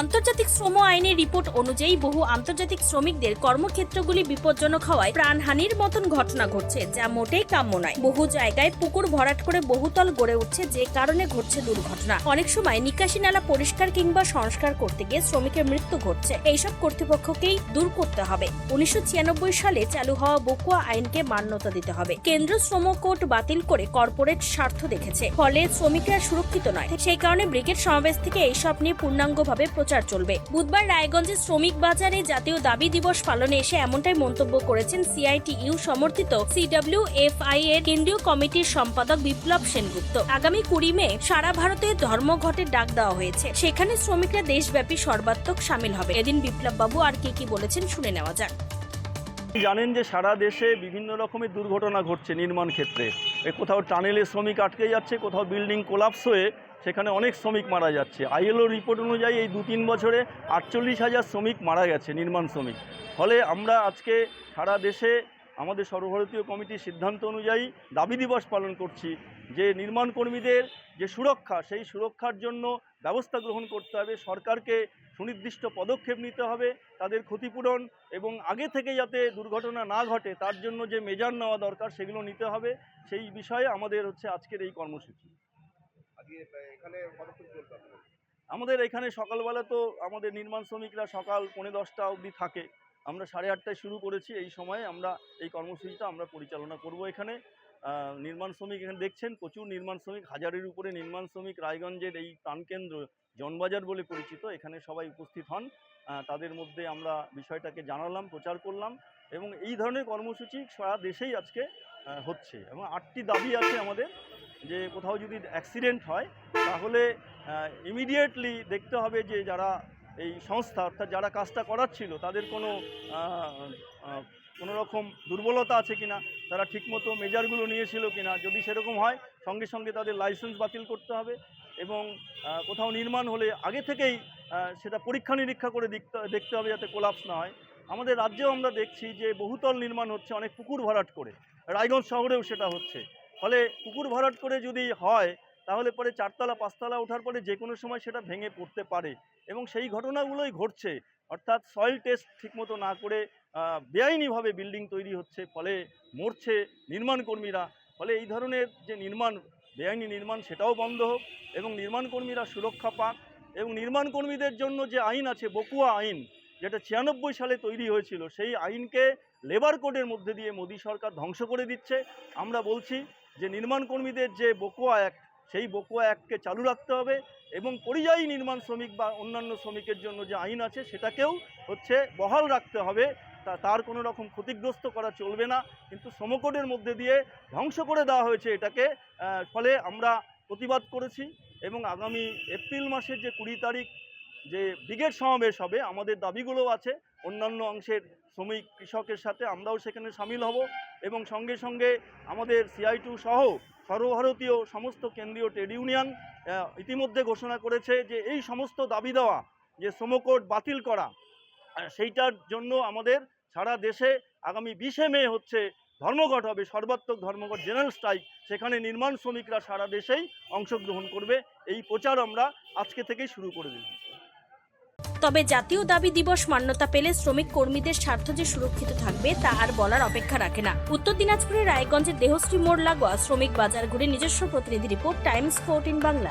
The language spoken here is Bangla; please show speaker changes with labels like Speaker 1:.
Speaker 1: আন্তর্জাতিক শ্রম আইনের রিপোর্ট অনুযায়ী বহু আন্তর্জাতিক শ্রমিকদের কর্মক্ষেত্রগুলি বিপজ্জনক হওয়ায় প্রাণহানির মতন ঘটনা ঘটছে, যা মোটেই কাম্য নয়। বহু জায়গায় পুকুর ভরাট করে বহুতল গড়ে উঠছে, যে কারণে ঘটছে দুর্ঘটনা। অনেক সময় নিকাশি নালা পরিষ্কার কিংবা সংস্কার করতে গিয়ে শ্রমিকের মৃত্যু ঘটছে। এইসব কর্তৃপক্ষকেই দূর করতে হবে। উনিশশো ছিয়ানব্বই সালে চালু হওয়া বকুয়া আইনকে মান্যতা দিতে হবে। কেন্দ্র শ্রম কোর্ট বাতিল করে কর্পোরেট স্বার্থ দেখেছে। ফলে শ্রমিকরা সুরক্ষিত নয়। সেই কারণে ব্রিগেড সমাবেশ থেকে এইসব নিয়ে পূর্ণাঙ্গভাবে প্রচার চলবে। বুধবার রায়গঞ্জে শ্রমিক বাজারে জাতীয় দাবি দিবস পালনে এসে এমনটাই মন্তব্য করেছেন সিআইটিইউ সমর্থিত সিডব্লিউ এফ আই এর কেন্দ্রীয় কমিটির সম্পাদক বিপ্লব সেনগুপ্ত। আগামী কুড়ি মে সারা ভারতে ধর্মঘটের ডাক দেওয়া হয়েছে। সেখানে শ্রমিকরা দেশব্যাপী সর্বাত্মক সামিল হবে। এদিন বিপ্লব বাবু আর কি কি বলেছেন শুনে নেওয়া যাক।
Speaker 2: জানেন যে সারা দেশে বিভিন্ন রকমের দুর্ঘটনা ঘটছে নির্মাণ ক্ষেত্রে। কোথাও টানেলে শ্রমিক আটকে যাচ্ছে, কোথাও বিল্ডিং কোলাপস হয়ে সেখানে অনেক শ্রমিক মারা যাচ্ছে। আইএলও রিপোর্ট অনুযায়ী এই দু তিন বছরে আটচল্লিশ হাজার শ্রমিক মারা গেছে, নির্মাণ শ্রমিক। ফলে আমরা আজকে সারা দেশে আমাদের সর্বভারতীয় কমিটির সিদ্ধান্ত অনুযায়ী দাবি দিবস পালন করছি যে নির্মাণ কর্মীদের যে সুরক্ষা, সেই সুরক্ষার জন্য ব্যবস্থা গ্রহণ করতে হবে। সরকারকে সুনির্দিষ্ট পদক্ষেপ নিতে হবে, তাদের ক্ষতিপূরণ এবং আগে থেকে যাতে দুর্ঘটনা না ঘটে, তার জন্য যে মেজার নেওয়া দরকার, সেগুলো নিতে হবে। সেই বিষয়ে আমাদের হচ্ছে আজকের এই কর্মসূচি। আমাদের এখানে সকালবেলা তো আমাদের নির্মাণ শ্রমিকরা সকাল পৌনে দশটা অবধি থাকে। আমরা সাড়ে আটটায় শুরু করেছি এই সময়ে, আমরা এই কর্মসূচিটা আমরা পরিচালনা করব এখানে। নির্মাণ শ্রমিক এখানে দেখছেন, প্রচুর নির্মাণ শ্রমিক, হাজারের উপরে নির্মাণ শ্রমিক রায়গঞ্জের এই প্রাণকেন্দ্র জনবাজার বলে পরিচিত, এখানে সবাই উপস্থিত হন। তাদের মধ্যে আমরা বিষয়টাকে জানালাম, প্রচার করলাম এবং এই ধরনের কর্মসূচি সারা দেশেই আজকে হচ্ছে এবং আটটি দাবি আছে আমাদের। যে কোথাও যদি অ্যাক্সিডেন্ট হয়, তাহলে ইমিডিয়েটলি দেখতে হবে যে যারা এই সংস্থা, অর্থাৎ যারা কাজটা করাচ্ছিল, তাদের কোনো কোনো রকম দুর্বলতা আছে কিনা, তারা ঠিকমতো মেজারগুলো নিয়েছিল কিনা, যদি সেরকম হয়, সঙ্গে সঙ্গে তাদের লাইসেন্স বাতিল করতে হবে এবং কোথাও নির্মাণ হলে আগে থেকেই সেটা পরীক্ষা নিরীক্ষা করে দেখতে হবে যাতে কোলাপস না হয়। আমাদের রাজ্যেও আমরা দেখছি যে বহুতল নির্মাণ হচ্ছে, অনেক পুকুর ভরাট করে। রায়গঞ্জ শহরেও সেটা হচ্ছে। ফলে পুকুর ভরাট করে যদি হয়, তাহলে পরে চারতলা, পাঁচতলা ওঠার পরে যে কোনো সময় সেটা ভেঙে পড়তে পারে এবং সেই ঘটনাগুলোই ঘটছে। অর্থাৎ সয়েল টেস্ট ঠিকমতো না করে বেআইনিভাবে বিল্ডিং তৈরি হচ্ছে, ফলে মরছে নির্মাণ কর্মীরা ফলে এই ধরনের যে নির্মাণ, বেআইনি নির্মাণ সেটাও বন্ধ হোক এবং নির্মাণ কর্মীরা সুরক্ষা পাক এবং নির্মাণ কর্মীদের জন্য যে আইন আছে, বকুয়া আইন, যেটা ছিয়ানব্বই সালে তৈরি হয়েছিল, সেই আইনকে লেবার কোডের মধ্যে দিয়ে মোদী সরকার ধ্বংস করে দিচ্ছে। আমরা বলছি যে নির্মাণ কর্মীদের যে বকুয়া অ্যাক্ট সেই বকুয়া অ্যাক্টকে চালু রাখতে হবে এবং পরিযায়ী নির্মাণ শ্রমিক বা অন্যান্য শ্রমিকের জন্য যে আইন আছে সেটাকেও হচ্ছে বহাল রাখতে হবে। তা, তার কোনো রকম ক্ষতিগ্রস্ত করা চলবে না। কিন্তু শ্রমকোডের মধ্যে দিয়ে ধ্বংস করে দেওয়া হয়েছে এটাকে ফলে আমরা প্রতিবাদ করেছি এবং আগামী এপ্রিল মাসের যে কুড়ি তারিখ যে ব্রিগেড সমাবেশ হবে, আমাদের দাবিগুলো আছে। অন্যান্য অংশের শ্রমিক, কৃষকের সাথে আমরাও সেখানে সামিল হব এবং সঙ্গে সঙ্গে আমাদের সিআই টু সহ সর্বভারতীয় সমস্ত কেন্দ্রীয় ট্রেড ইউনিয়ন ইতিমধ্যে ঘোষণা করেছে যে এই সমস্ত দাবি দেওয়া, যে শ্রমকোড বাতিল করা সেইটার জন্য আমাদের সারা দেশে আগামী বিশে মে হচ্ছে ধর্মঘট হবে, সর্বাত্মক ধর্মঘট, জেনারেল স্ট্রাইক। সেখানে নির্মাণ শ্রমিকরা সারা দেশেই অংশগ্রহণ করবে। এই প্রচার আমরা আজকে থেকেই শুরু করে দিলাম।
Speaker 1: তবে জাতীয় দাবি দিবস মান্যতা পেলে শ্রমিক কর্মীদের স্বার্থ যে সুরক্ষিত থাকবে, তা আর বলার অপেক্ষা রাখে না। উত্তর দিনাজপুরের রায়গঞ্জের দেহশ্রী মোড় লাগোয়া শ্রমিক বাজার ঘুরে নিজস্ব প্রতিনিধি রিপোর্ট, টাইমস ফোরটিন বাংলা।